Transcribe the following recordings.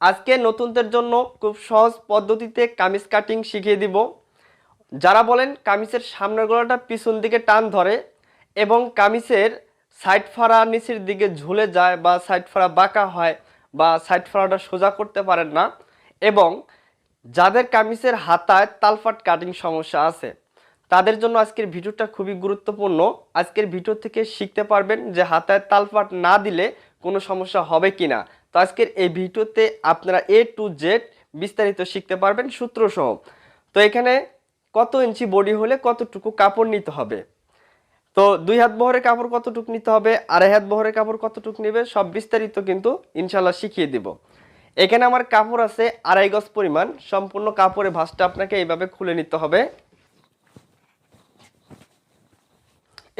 আজকে নতুনদের জন্য খুব সহজ পদ্ধতিতে কামিজ কাটিং শিখিয়ে দিব। যারা বলেন কামিজের সামনের গলাটা পিছন দিকে টান ধরে এবং কামিজের সাইড ফাড়া নিচের দিকে ঝুলে যায় বা সাইড ফাড়া বাঁকা হয় বা সাইড ফাড়াটা সোজা করতে পারেন না এবং যাদের কামিজের হাতায় তালফাট কাটিং সমস্যা আছে, তাদের জন্য আজকের ভিডিওটা খুবই গুরুত্বপূর্ণ। আজকের ভিডিও থেকে শিখতে পারবেন যে হাতায় তালফাট না দিলে কোনো সমস্যা হবে কি না তো আজকের এই ভিডিওতে আপনারা এ টু জেড বিস্তারিত শিখতে পারবেন সূত্র সহ তো এখানে কত ইঞ্চি বডি হলে কতটুকু কাপড় নিতে হবে? তো দুই হাত বহরের কাপড় কতটুকু নিতে হবে, আড়াই হাত বহরের কাপড় কতটুকু নেবে, সব বিস্তারিত কিন্তু ইনশাল্লাহ শিখিয়ে দিব। এখানে আমার কাপড় আছে আড়াই গজ পরিমাণ, সম্পূর্ণ কাপড়ের ভাঁজটা আপনাকে এইভাবে খুলে নিতে হবে।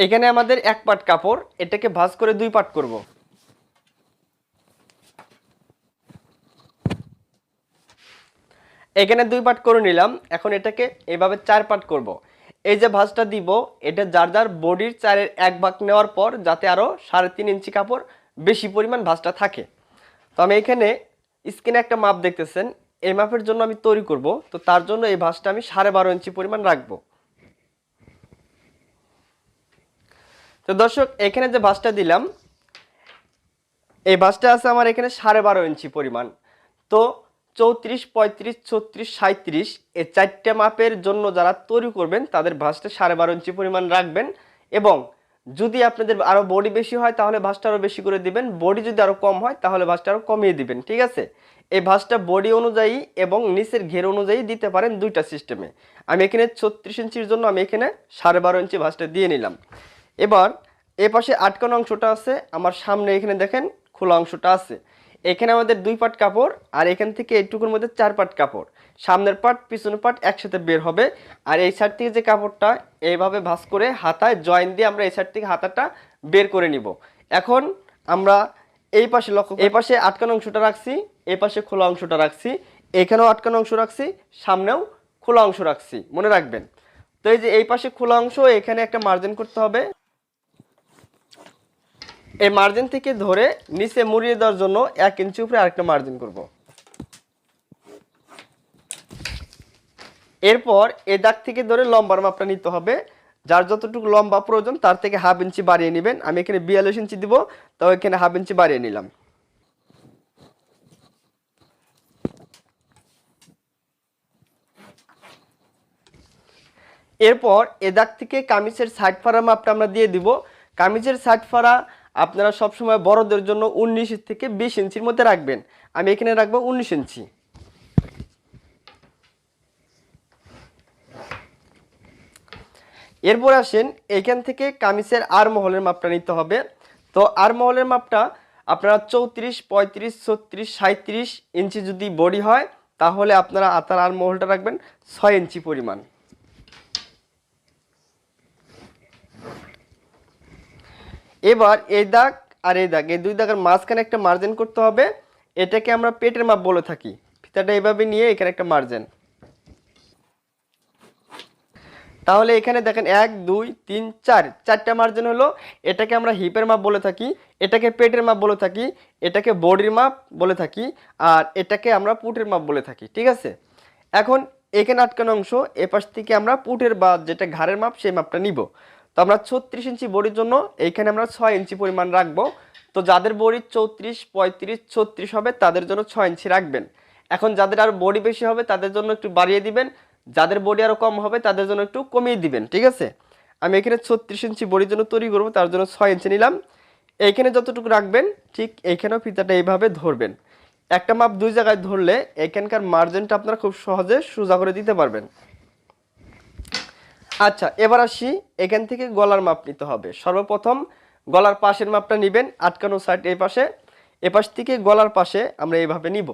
এখানে আমাদের এক পাট কাপড়, এটাকে ভাঁজ করে দুই পাট করব। এখানে দুই পার্ট করে নিলাম। এখন এটাকে এভাবে চার পার্ট করব। এই যে ভাঁজটা দিব, এটা যার যার বডির চারের এক ভাগ নেওয়ার পর যাতে আরও সাড়ে তিন ইঞ্চি কাপড় বেশি পরিমাণ ভাঁজটা থাকে। তো আমি এখানে স্কিনে একটা মাপ দেখতেছেন। এই মাপের জন্য আমি তৈরি করব। তো তার জন্য এই ভাঁজটা আমি সাড়ে বারো ইঞ্চি পরিমাণ রাখব। তো দর্শক, এখানে যে ভাঁজটা দিলাম, এই ভাঁজটা আছে আমার এখানে সাড়ে বারো ইঞ্চি পরিমাণ। তো চৌত্রিশ, পঁয়ত্রিশ, ছত্রিশ সাঁত্রিশ এই চারটে মাপের জন্য যারা তৈরি করবেন, তাদের ভাঁজটা সাড়ে বারো ইঞ্চি পরিমাণ রাখবেন এবং যদি আপনাদের আরও বডি বেশি হয়, তাহলে ভাঁজটা আরও বেশি করে দিবেন। বডি যদি আরও কম হয়, তাহলে ভাঁজটা আরও কমিয়ে দিবেন, ঠিক আছে? এই ভাঁজটা বডি অনুযায়ী এবং নিচের ঘের অনুযায়ী দিতে পারেন দুইটা সিস্টেমে আমি এখানে ছত্রিশ ইঞ্চির জন্য আমি এখানে সাড়ে বারো ইঞ্চি ভাঁজটা দিয়ে নিলাম। এবার এ পাশে আটকানো অংশটা আছে, আমার সামনে এখানে দেখেন খোলা অংশটা আছে। এখানে আমাদের দুই পাট কাপড়, আর এখান থেকে এইটুকুর মধ্যে চার পাট কাপড়। সামনের পাট, পিছনের পাট একসাথে বের হবে। আর এই সাইড থেকে যে কাপড়টা, এইভাবে ভাঁজ করে হাতায় জয়েন দিয়ে আমরা এই সাইড থেকে হাতাটা বের করে নিব। এখন আমরা এই পাশে লক্ষ্য এই পাশে আটকানো অংশটা রাখছি, এই পাশে খোলা অংশটা রাখছি, এখানেও আটকানো অংশ রাখছি, সামনেও খোলা অংশ রাখছি। মনে রাখবেন। তো এই যে এই পাশে খোলা অংশ, এখানে একটা মার্জিন করতে হবে। এই মার্জিন থেকে ধরে নিচে মুড়িয়ে দেওয়ার জন্য এক ইঞ্চি উপরে আরেকটা মার্জিন করব। এরপর এ দাগ থেকে ধরে লম্বার মাপটা নিতে হবে। যার যতটুকু লম্বা প্রয়োজন, তার থেকে হাফ ইঞ্চি বাড়িয়ে নেবেন। আমি এখানে বিয়াল্লিশ ইঞ্চি দিব তো এখানে হাফ ইঞ্চি বাড়িয়ে নিলাম। এরপর এ দাগ থেকে কামিজের সাইড ফাড়া মাপটা আমরা দিয়ে দিব। কামিজের সাইড ফাড়া আপনারা সবসময় বড়দের জন্য উনিশ থেকে বিশ ইঞ্চির মধ্যে রাখবেন। আমি এখানে রাখব উনিশ ইঞ্চি। এরপর আসেন, এখান থেকে কামিজের আর মহলের মাপটা নিতে হবে। তো আর মহলের মাপটা আপনারা চৌত্রিশ, পঁয়ত্রিশ, ছত্রিশ সাঁত্রিশ ইঞ্চি যদি বডি হয়, তাহলে আপনারা আতার আর মহলটা রাখবেন ছয় ইঞ্চি পরিমাণ। এবার এই দাগ আর এই দাগ, এই দুই দাগের মাঝখানে একটা মার্জিন করতে হবে। এটাকে আমরা পেটের মাপ বলে থাকি। ফিতাটা এভাবে নিয়ে এখানে একটা মার্জিন তাহলে এখানে দেখেন এক, দুই, তিন, চার, চারটা মার্জিন হলো। এটাকে আমরা হিপের মাপ বলে থাকি, এটাকে পেটের মাপ বলে থাকি, এটাকে বডির মাপ বলে থাকি, আর এটাকে আমরা পুটের মাপ বলে থাকি, ঠিক আছে? এখন এখানে আটকানো অংশ, এপাশ থেকে আমরা পুটের বা যেটা ঘাড়ের মাপ, সেই মাপটা নিব। তো আমরা ছত্রিশ ইঞ্চি বডির জন্য এইখানে আমরা ছয় ইঞ্চি পরিমাণ রাখব। তো যাদের বডি চৌত্রিশ, পঁয়ত্রিশ, ছত্রিশ হবে, তাদের জন্য ছয় ইঞ্চি রাখবেন। এখন যাদের আরও বডি বেশি হবে, তাদের জন্য একটু বাড়িয়ে দিবেন। যাদের বডি আরও কম হবে, তাদের জন্য একটু কমিয়ে দিবেন, ঠিক আছে? আমি এখানে ছত্রিশ ইঞ্চি বডির জন্য তৈরি করব, তার জন্য ছয় ইঞ্চি নিলাম। এইখানে যতটুকু রাখবেন, ঠিক এইখানেও ফিতাটা এইভাবে ধরবেন। একটা মাপ দুই জায়গায় ধরলে এখানকার মার্জিনটা আপনারা খুব সহজে সোজা করে দিতে পারবেন। আচ্ছা এবার আসি, এখান থেকে গলার মাপ নিতে হবে। সর্বপ্রথম গলার পাশের মাপটা নেবেন, আটকানো সাইড এই পাশে। এপাশ থেকে গলার পাশে আমরা এইভাবে নিব।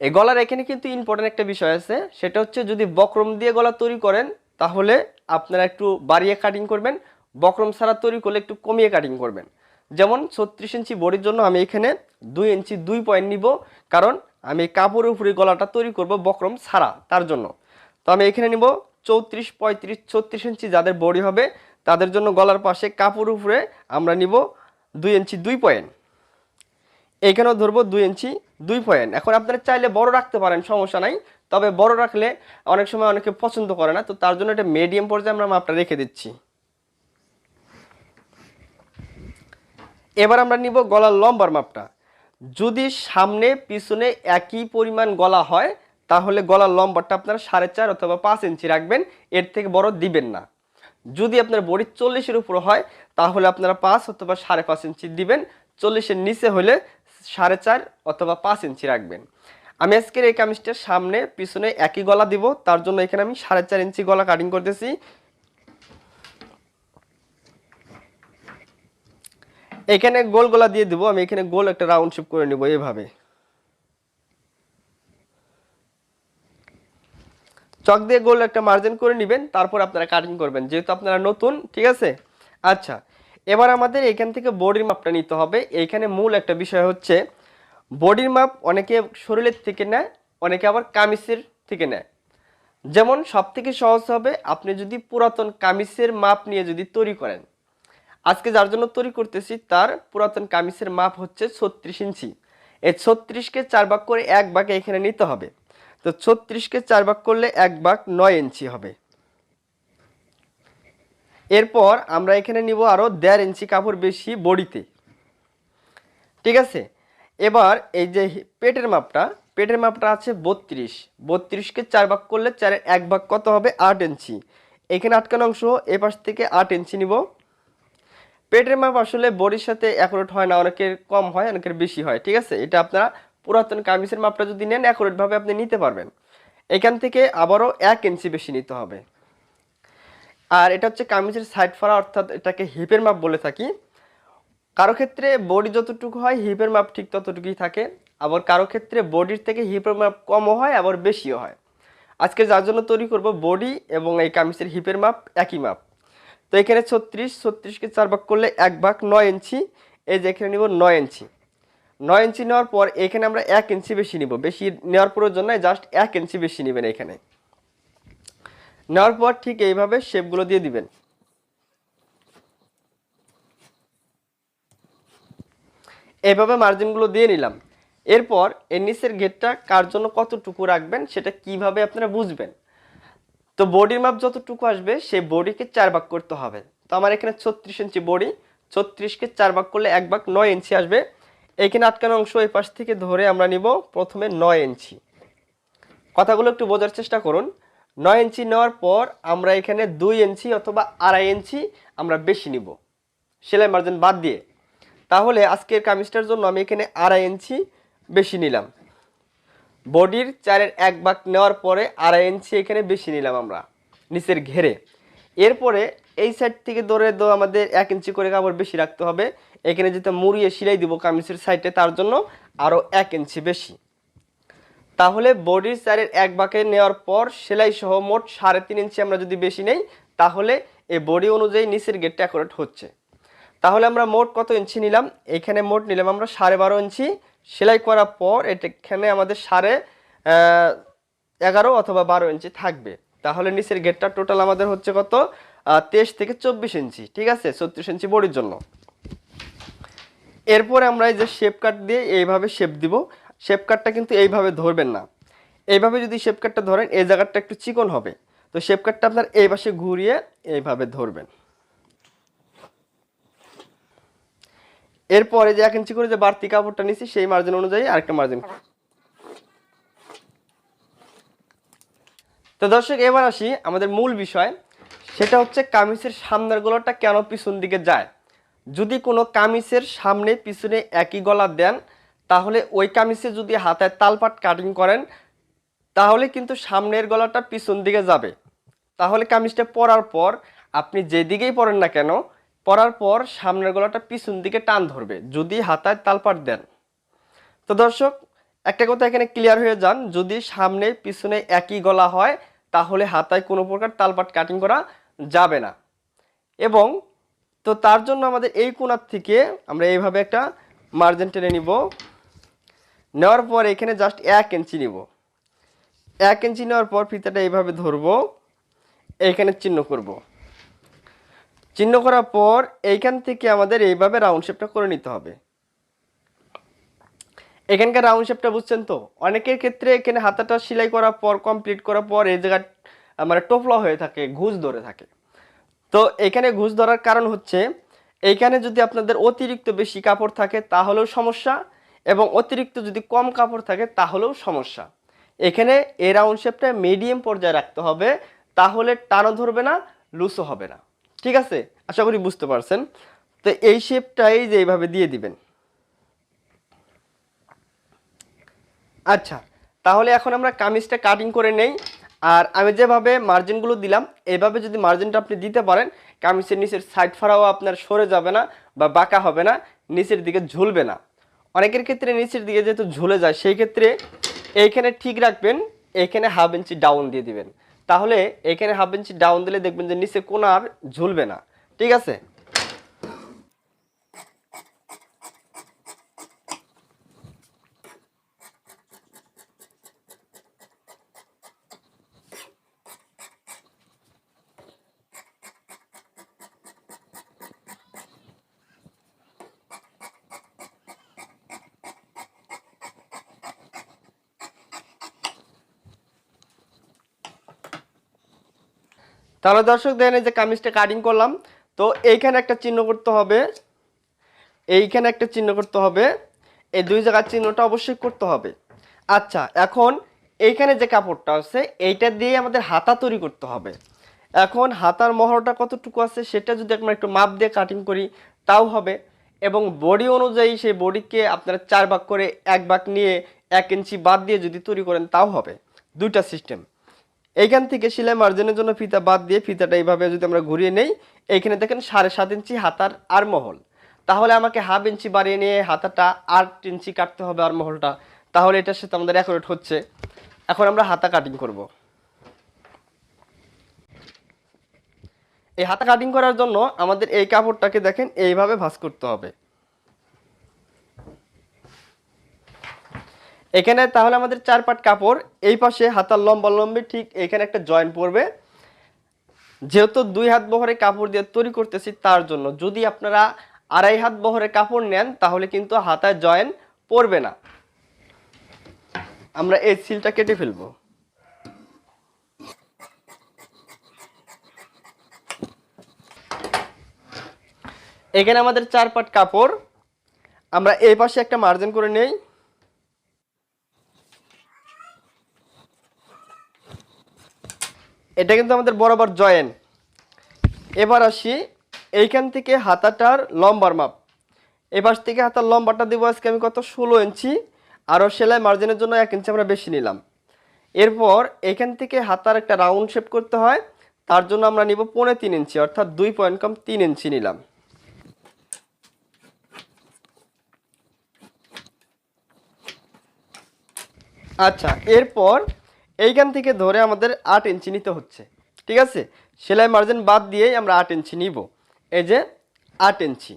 এই গলার এখানে কিন্তু ইম্পর্টেন্ট একটা বিষয় আছে, সেটা হচ্ছে যদি বক্রম দিয়ে গলা তৈরি করেন, তাহলে আপনারা একটু বাড়িয়ে কাটিং করবেন, বক্রম ছাড়া তৈরি করলে একটু কমিয়ে কাটিং করবেন। যেমন ছত্রিশ ইঞ্চি বডির জন্য আমি এখানে দুই ইঞ্চি দুই পয়েন্ট নিব, কারণ আমি কাপড়ের উপরে গলাটা তৈরি করব বক্রম ছাড়া, তার জন্য। তো আমি এখানে নিব চৌত্রিশ, পঁয়ত্রিশ, ছত্রিশ ইঞ্চি যাদের বডি হবে, তাদের জন্য গলার পাশে কাপড় উপরে আমরা নিব দুই ইঞ্চি, দুই পয়েন্ট। এইখানেও ধরবো দুই ইঞ্চি, দুই পয়েন্ট। এখন আপনারা চাইলে বড় রাখতে পারেন, সমস্যা নাই। তবে বড় রাখলে অনেক সময় অনেকে পছন্দ করে না, তো তার জন্য এটা মিডিয়াম পর্যায়ে আমরা মাপটা রেখে দিচ্ছি। এবার আমরা নিব গলার লম্বার মাপটা। যদি সামনে, পিছনে একই পরিমাণ গলা হয় তাহলে গলার লম্বাটা আপনারা সাড়ে চার অথবা পাঁচ ইঞ্চি রাখবেন, এর থেকে বড় দিবেন না। যদি আপনার বডি চল্লিশের উপর হয়, তাহলে আপনারা পাঁচ অথবা সাড়ে পাঁচ ইঞ্চি দিবেন, চল্লিশের নিচে হলে সাড়ে চার অথবা পাঁচ ইঞ্চি রাখবেন। আমি আজকের এই কামিজটার সামনে, পিছনে একই গলা দিব, তার জন্য এখানে আমি সাড়ে চার ইঞ্চি গলা কাটিং করতেছি। এখানে গোল গলা দিয়ে দিব, আমি এখানে গোল একটা রাউন্ড শেপ করে নিব এভাবে চক দিয়ে গোল একটা মার্জিন করে নেবেন, তারপর আপনারা কাটিং করবেন। যেহেতু আপনারা নতুন, ঠিক আছে? আচ্ছা এবার আমাদের এখান থেকে বডির মাপটা নিতে হবে। এইখানে মূল একটা বিষয় হচ্ছে বডির মাপ অনেকে শরীরের থেকে নেয়, অনেকে আবার কামিজের থেকে নেয়। যেমন সব থেকে সহজ হবে, আপনি যদি পুরাতন কামিজের মাপ নিয়ে যদি তৈরি করেন। আজকে যার জন্য তৈরি করতেছি, তার পুরাতন কামিজের মাপ হচ্ছে ছত্রিশ ইঞ্চি। এই ছত্রিশকে চার ভাগ করে এক ভাগে এখানে নিতে হবে। তো ছত্রিশকে চার ভাগ করলে এক ভাগ নয় ইঞ্চি হবে। এরপর আমরা এখানে নিব আরও দেড় ইঞ্চি কাপড় বেশি বডিতে। ঠিক আছে? এবার এই যে পেটের মাপটা পেটের মাপটা আছে বত্রিশ। বত্রিশকে চার ভাগ করলে চারের এক ভাগ কত হবে? আট ইঞ্চি। এখানে আটকানো অংশ এ পাশ থেকে আট ইঞ্চি নিব। পেটের মাপ আসলে বডির সাথে অ্যাকুরেট হয় না, অনেকের কম হয়, অনেকের বেশি হয়। ঠিক আছে? এটা আপনারা পুরাতন কামিজের মাপটা যদি নেন অ্যাকুরেটভাবে আপনি নিতে পারবেন। এখান থেকে আবারও এক ইঞ্চি বেশি নিতে হবে। আর এটা হচ্ছে কামিজের সাইড ফাড়া, অর্থাৎ এটাকে হিপের মাপ বলে থাকি। কারও ক্ষেত্রে বডি যতটুকু হয়, হিপের মাপ ঠিক ততটুকুই থাকে। আবার কারও ক্ষেত্রে বডির থেকে হিপের মাপ কমও হয়, আবার বেশিও হয়। আজকে যার জন্য তৈরি করব বডি এবং এই কামিজের হিপের মাপ একই মাপ। তো এখানে ছত্রিশ ছত্রিশকে চার ভাগ করলে এক ভাগ নয় ইঞ্চি। এই যে এখানে নিব নয় ইঞ্চি। নয় ইঞ্চি নেওয়ার পর এখানে আমরা এক ইঞ্চি বেশি নিব। বেশি নেওয়ার প্রয়োজন নয় জাস্ট এক ইঞ্চি বেশি নেবেন এখানে। নেওয়ার পর ঠিক এইভাবে শেপগুলো দিয়ে দিবেন। এইভাবে মার্জিনগুলো দিয়ে নিলাম। এরপর এর নিচের গেটটা কার জন্য কতটুকু রাখবেন সেটা কীভাবে আপনারা বুঝবেন। তো বডির মাপ যতটুকু আসবে, সেই বডিকে চার ভাগ করতে হবে। তো আমার এখানে ছত্রিশ ইঞ্চি বডি, ছত্রিশকে চার ভাগ করলে এক ভাগ নয় ইঞ্চি আসবে। এখানে আটকানো অংশ এই পাশ থেকে ধরে আমরা নিব প্রথমে নয় ইঞ্চি। কথাগুলো একটু বোঝার চেষ্টা করুন। নয় ইঞ্চি নেওয়ার পর আমরা এখানে দুই ইঞ্চি অথবা আড়াই ইঞ্চি আমরা বেশি নিব। সেলাই মার্জিন বাদ দিয়ে। তাহলে আজকের কামিজটার জন্য আমি এখানে আড়াই ইঞ্চি বেশি নিলাম। বডির চারের এক ভাগ নেওয়ার পরে আড়াই ইঞ্চি এখানে বেশি নিলাম আমরা, নিচের ঘেরে। এরপরে এই সাইড থেকে ধরে দো আমাদের এক ইঞ্চি করে কাপড় বেশি রাখতে হবে। এখানে যেটা মুড়িয়ে সিলাই দিব কামিজের সাইডে তার জন্য আরও এক ইঞ্চি বেশি। তাহলে বডির চারের এক ভাগে নেওয়ার পর সেলাই সহ মোট সাড়ে তিন ইঞ্চি আমরা যদি বেশি নেই, তাহলে এই বডি অনুযায়ী নিচের গেটটা অ্যাকুরেট হচ্ছে। তাহলে আমরা মোট কত ইঞ্চি নিলাম? এখানে মোট নিলাম আমরা সাড়ে বারো ইঞ্চি। সেলাই করার পর এখানে আমাদের সাড়ে এগারো অথবা বারো ইঞ্চি থাকবে। তাহলে নিচের গেটটা টোটাল আমাদের হচ্ছে কত? তেইশ থেকে চব্বিশ ইঞ্চি, ঠিক আছে? ছত্রিশ ইঞ্চি বডির জন্য। এরপরে আমরা এই যে শেপ কাট দিয়ে এইভাবে শেপ দিব। শেপ কাটটা কিন্তু এইভাবে ধরবেন না। এইভাবে যদি শেপ কাটটা ধরেন, এই জায়গাটা একটু চিকন হবে। তো শেপ কাটটা আপনার এই পাশে ঘুরিয়ে এইভাবে ধরবেন। এরপরে যে এক ইঞ্চি করে যে বাড়তি কাপড়টা নিচ্ছি সেই মার্জিন অনুযায়ী আরেকটা মার্জিন তো দর্শক, এবার আসি আমাদের মূল বিষয়। সেটা হচ্ছে কামিজের সামনের গলাটা কেন পিছন দিকে যায়? যদি কোনো কামিজের সামনে পিছনে একই গলা দেন, তাহলে ওই কামিজে যদি হাতায় তালপাট কাটিং করেন, তাহলে কিন্তু সামনের গলাটা পিছন দিকে যাবে। তাহলে কামিজটা পরার পর, আপনি যেদিকেই পরেন না কেন, পরার পর সামনের গলাটা পিছন দিকে টান ধরবে, যদি হাতায় তালপাট দেন। তো দর্শক, একটা কথা এখানে ক্লিয়ার হয়ে যান, যদি সামনে পিছনে একই গলা হয়, তাহলে হাতায় কোনো প্রকার তালপাট কাটিং করা যাবে না। এবং তো তার জন্য আমাদের এই কোণার থেকে আমরা এইভাবে একটা মার্জিন টেনে নিব। নেওয়ার পর এখানে জাস্ট এক ইঞ্চি নিব। এক ইঞ্চি নেওয়ার পর ফিতাটা এইভাবে ধরবো। এইখানে চিহ্ন করব। চিহ্ন করার পর এইখান থেকে আমাদের এইভাবে রাউন্ড শেপটা করে নিতে হবে। এখানকার রাউন্ড শেপটা বুঝছেন তো? অনেকের ক্ষেত্রে এখানে হাতাটা সেলাই করার পর কমপ্লিট করার পর এই জায়গা মানে টোপলা হয়ে থাকে, ঘুষ ধরে থাকে। তো এখানে ঘুষ ধরার কারণ হচ্ছে এইখানে যদি আপনাদের অতিরিক্ত বেশি কাপড় থাকে তাহলেও সমস্যা এবং অতিরিক্ত যদি কম কাপড় থাকে তাহলেও সমস্যা। এখানে এই রাউন্ড শেপটা মিডিয়াম পর্যায়ে রাখতে হবে, তাহলে টানও ধরবে না, লুসও হবে না। ঠিক আছে? আশা করি বুঝতে পারছেন। তো এই শেপটাই যে এইভাবে দিয়ে দিবেন। আচ্ছা তাহলে এখন আমরা কামিজটা কাটিং করে নেই। আর আমি যেভাবে মার্জিনগুলো দিলাম এইভাবে যদি মার্জিনটা আপনি দিতে পারেন, কামিজের নিচের সাইড ফাড়াও আপনার সরে যাবে না বা বাঁকা হবে না, নিচের দিকে ঝুলবে না। অনেকের ক্ষেত্রে নিচের দিকে যেহেতু ঝুলে যায়, সেই ক্ষেত্রে এইখানে ঠিক রাখবেন, এইখানে হাফ ইঞ্চি ডাউন দিয়ে দিবেন। তাহলে এখানে হাফ ইঞ্চি ডাউন দিলে দেখবেন যে নিচে কোনো আর ঝুলবে না। ঠিক আছে? তাহলে দর্শক, দেখেন এই যে কামিজটা কাটিং করলাম। তো এইখানে একটা চিহ্ন করতে হবে। এইখানে একটা চিহ্ন করতে হবে। এই দুই জায়গার চিহ্নটা অবশ্যই করতে হবে। আচ্ছা এখন এইখানে যে কাপড়টা আছে, এইটা দিয়ে আমাদের হাতা তৈরি করতে হবে। এখন হাতার মহরটা কতটুকু আছে, সেটা যদি আমরা একটু মাপ দিয়ে কাটিং করি, তাও হবে। এবং বডি অনুযায়ী সেই বডিকে আপনারা চার ভাগ করে এক ভাগ নিয়ে এক ইঞ্চি বাদ দিয়ে যদি তৈরি করেন, তাও হবে। দুইটা সিস্টেম এইখান থেকে সেলাই মার্জিনের জন্য ফিতা বাদ দিয়ে ফিতাটা এইভাবে যদি আমরা ঘুরিয়ে নেই, এইখানে দেখেন সাড়ে সাত ইঞ্চি হাতার আর মহল। তাহলে আমাকে হাফ ইঞ্চি বাড়িয়ে নিয়ে হাতাটা আট ইঞ্চি কাটতে হবে আর মহলটা। তাহলে এটার সাথে আমাদের অ্যাকুরেট হচ্ছে। এখন আমরা হাতা কাটিং করব। এই হাতা কাটিং করার জন্য আমাদের এই কাপড়টাকে দেখেন এইভাবে ভাঁজ করতে হবে। এখানে তাহলে আমাদের চার পাট কাপড়, এই পাশে হাতার লম্বা লম্বি, ঠিক এখানে একটা জয়েন্ট পড়বে। যেহেতু দুই হাত বহরে কাপড় দিয়ে তৈরি করতেছি তার জন্য। যদি আপনারা আড়াই হাত বহরে কাপড় নেন, তাহলে কিন্তু হাতায় জয়েন পড়বে না। আমরা এই সিলটা কেটে ফেলব। এখানে আমাদের চার পাট কাপড়। আমরা এই পাশে একটা মার্জিন করে নেই। এটা কিন্তু আমাদের বরাবর জয়েন। এবার আসি এইখান থেকে হাতাটার লম্বার মাপ। এবার থেকে হাতার লম্বাটা দেবো আজকে আমি কত? ষোলো ইঞ্চি। আরও সেলাই মার্জিনের জন্য এক ইঞ্চি আমরা বেশি নিলাম। এরপর এখান থেকে হাতার একটা রাউন্ড শেপ করতে হয়। তার জন্য আমরা নিব পৌনে তিন ইঞ্চি, অর্থাৎ দুই পয়েন্ট কম তিন ইঞ্চি নিলাম। আচ্ছা এরপর এইখান থেকে ধরে আমাদের আট ইঞ্চি নিতে হচ্ছে। ঠিক আছে? সেলাই মার্জিন বাদ দিয়েই আমরা আট ইঞ্চি নিব। এই যে আট ইঞ্চি।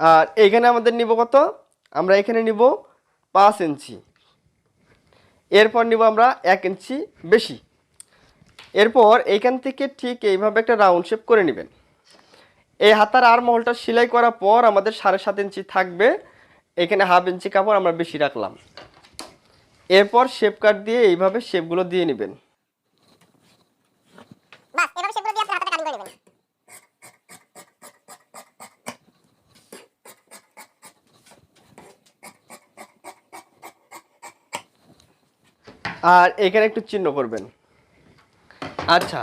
আর এইখানে আমাদের নিব কত? আমরা এখানে নিব পাঁচ ইঞ্চি। এরপর নিব আমরা এক ইঞ্চি বেশি। এরপর এইখান থেকে ঠিক এইভাবে একটা রাউন্ড শেপ করে নেবেন। এই হাতার আর মহলটা সেলাই করার পর আমাদের সাড়ে সাত ইঞ্চি থাকবে। এখানে হাফ ইঞ্চি কাপড় আমরা বেশি রাখলাম। এরপর শেপ কাট দিয়ে এইভাবে শেপগুলো দিয়ে নেবেন। আর এখানে একটু চিহ্ন করবেন। আচ্ছা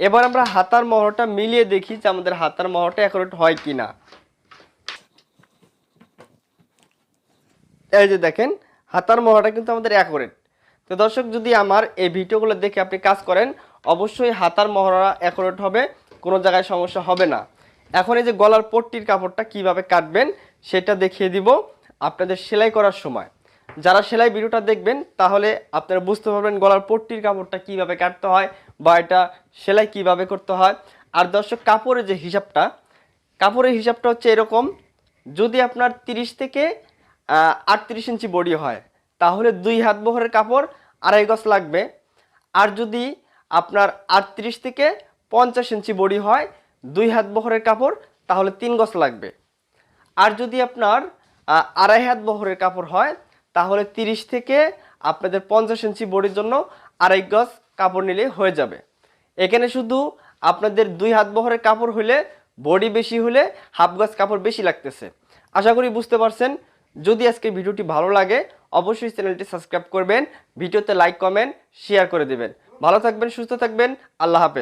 এবার আমরা হাতার মহরটা মিলিয়ে দেখি যে আমাদের হাতার মহরটা অ্যাকুরেট হয় কি না এই যে দেখেন হাতার মহরটা কিন্তু আমাদের অ্যাকুরেট তো দর্শক, যদি আমার এই ভিডিওগুলো দেখে আপনি কাজ করেন, অবশ্যই হাতার মহড়া অ্যাকুরেট হবে, কোনো জায়গায় সমস্যা হবে না। এখন এই যে গলার পট্টির কাপড়টা কীভাবে কাটবেন, সেটা দেখিয়ে দিব আপনাদের সেলাই করার সময়। যারা সেলাই ভিডিওটা দেখবেন, তাহলে আপনারা বুঝতে পারবেন গলার পট্টির কাপড়টা কীভাবে কাটতে হয় বা এটা সেলাই কীভাবে করতে হয়। আর দর্শক, কাপড়ের যে হিসাবটা, কাপড়ের হিসাবটা হচ্ছে এরকম, যদি আপনার তিরিশ থেকে আটত্রিশ ইঞ্চি বডি হয়, তাহলে দুই হাত বহরের কাপড়, আড়াই গজ লাগবে। আর যদি আপনার আটত্রিশ থেকে পঞ্চাশ ইঞ্চি বডি হয়, দুই হাত বহরের কাপড়, তাহলে তিন গজ লাগবে। আর যদি আপনার আড়াই হাত বহরের কাপড় হয়, তাহলে তিরিশ থেকে আপনাদের পঞ্চাশ ইঞ্চি বডির জন্য আড়াই গজ কাপড় নিলে হয়ে যাবে। এখানে শুধু আপনাদের দুই হাত বহরের কাপড় হলে, বডি বেশি হলে হাফ গজ কাপড় বেশি লাগতেছে। আশা করি বুঝতে পারছেন। যদি আজকে ভিডিওটি ভালো লাগে, অবশ্যই চ্যানেলটি সাবস্ক্রাইব করবেন, ভিডিওতে লাইক কমেন্ট শেয়ার করে দেবেন। ভালো থাকবেন, সুস্থ থাকবেন, আল্লাহ হাফেজ।